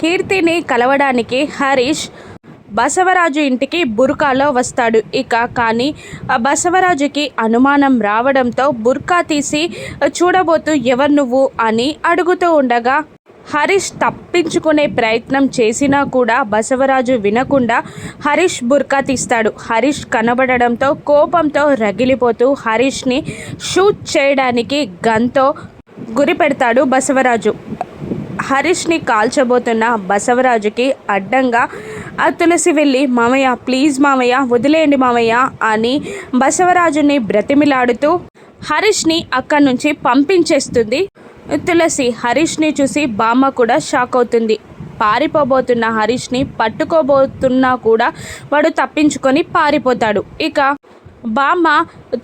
కీర్తిని కలవడానికి హరీష్ బసవరాజు ఇంటికి బుర్కాలో వస్తాడు. ఇక కానీ ఆ బసవరాజుకి అనుమానం రావడంతో బుర్కా తీసి చూడబోతూ ఎవరు నువ్వు అని అడుగుతూ ఉండగా హరీష్ తప్పించుకునే ప్రయత్నం చేసినా కూడా బసవరాజు వినకుండా హరీష్ బుర్కా తీస్తాడు. హరీష్ కనబడడంతో కోపంతో రగిలిపోతూ హరీష్ని షూట్ చేయడానికి గన్తో గురి పెడతాడు బసవరాజు. హరీష్ని కాల్చబోతున్న బసవరాజుకి అడ్డంగా ఆ తులసి వెళ్ళి మామయ్య ప్లీజ్ మామయ్య వదిలేయండి మామయ్య అని బసవరాజుని బ్రతిమిలాడుతూ హరీష్ని అక్కడి నుంచి పంపించేస్తుంది. తులసి హరీష్ని చూసి బామ్మ కూడా షాక్ అవుతుంది. పారిపోబోతున్న హరీష్ని పట్టుకోబోతున్నా కూడా వాడు తప్పించుకొని పారిపోతాడు. ఇక బామ్మ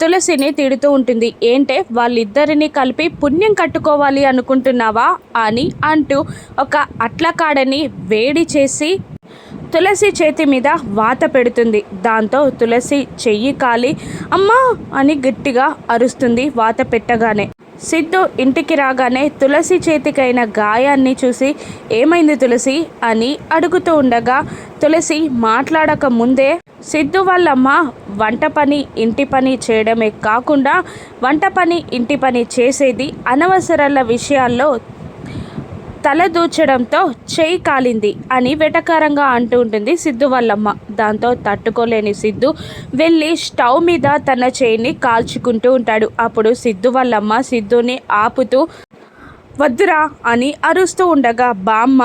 తులసిని తిడుతూ ఉంటుంది. ఏంటే వాళ్ళిద్దరిని కలిపి పుణ్యం కట్టుకోవాలి అనుకుంటున్నావా అని అంటూ ఒక అట్లకాడని వేడి చేసి తులసి చేతి మీద వాత పెడుతుంది. దాంతో తులసి చెయ్యి కాలి అమ్మా అని గట్టిగా అరుస్తుంది వాత పెట్టగానే. సిద్ధు ఇంటికి రాగానే తులసి చేతికైన గాయాన్ని చూసి ఏమైంది తులసి? అని అడుగుతూ ఉండగా తులసి మాట్లాడక ముందే సిద్ధు వాళ్ళమ్మ వంట పని ఇంటి పని చేయడమే కాకుండా వంట పని ఇంటి పని చేసేది అనవసరాల విషయాల్లో తలదూచడంతో చేయి కాలింది అని వెటకారంగా అంటూ ఉంటుంది సిద్ధు వాళ్ళమ్మ దాంతో తట్టుకోలేని సిద్ధు వెళ్ళి స్టవ్ మీద తన చేయిని కాల్చుకుంటూ ఉంటాడు. అప్పుడు సిద్ధు వాళ్ళమ్మ సిద్ధుని ఆపుతూ వద్దురా అని అరుస్తూ ఉండగా బామ్మ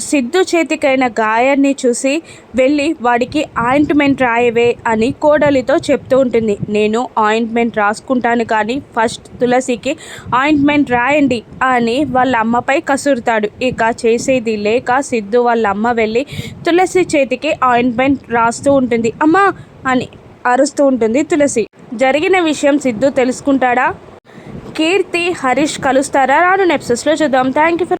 సిద్ధు చేతికైన గాయాన్ని చూసి వెళ్ళి వాడికి ఆయింట్మెంట్ రాయవే అని కోడలితో చెప్తూ ఉంటుంది. నేను ఆయింట్మెంట్ రాసుకుంటాను కానీ ఫస్ట్ తులసికి ఆయింట్మెంట్ రాయండి అని వాళ్ళ అమ్మపై కసురుతాడు. ఇక చేసేది లేక సిద్ధు వాళ్ళ అమ్మ వెళ్ళి తులసి చేతికి ఆయింట్మెంట్ రాస్తూ ఉంటుంది. అమ్మా అని అరుస్తూ ఉంటుంది తులసి. జరిగిన విషయం సిద్ధు తెలుసుకుంటాడా? కీర్తి హరీష్ కలుస్తారా? రాను నెప్సెస్లో చూద్దాం. Thank you for